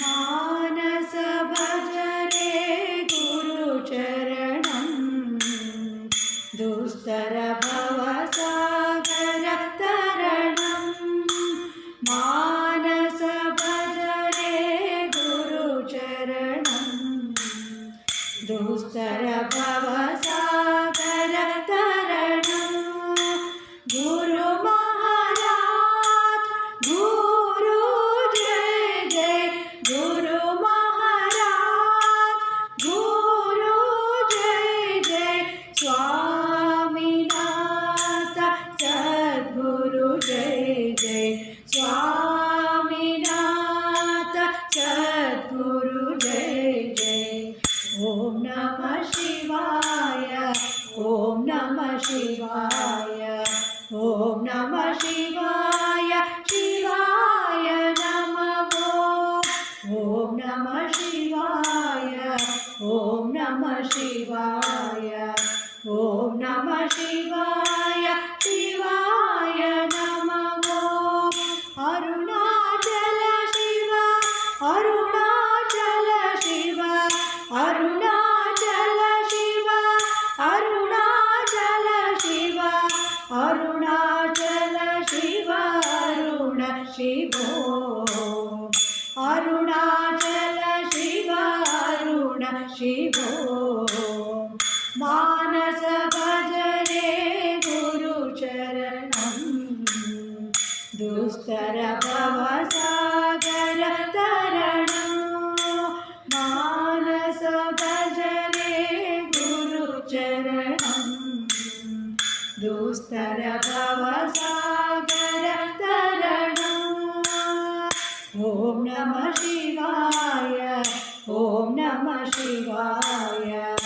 मानस भजरे गुरुचरणं दुस्तर भवसागर तरणं मानस भजरे गुरुचरणं दुस्तर स्वामीनाथ सद्गुरु जय जय ॐ नमः शिवाय ॐ नमः शिवाय ॐ नमः शिवाय शिवाय नमः ॐ नमः शिवाय ॐ नमः शिवाय అరుణాచల శివ అరుణ శివో అరుణాచల శివ అరుణ శివో. మానస భజరే గురు చరణం దుస్తర భవసాగర తరణం. మానస భజరే గురు చరణం दुस्तर ॐ नमः शिवाय ॐ नमः शिवाय ॐ नमः शिवाय।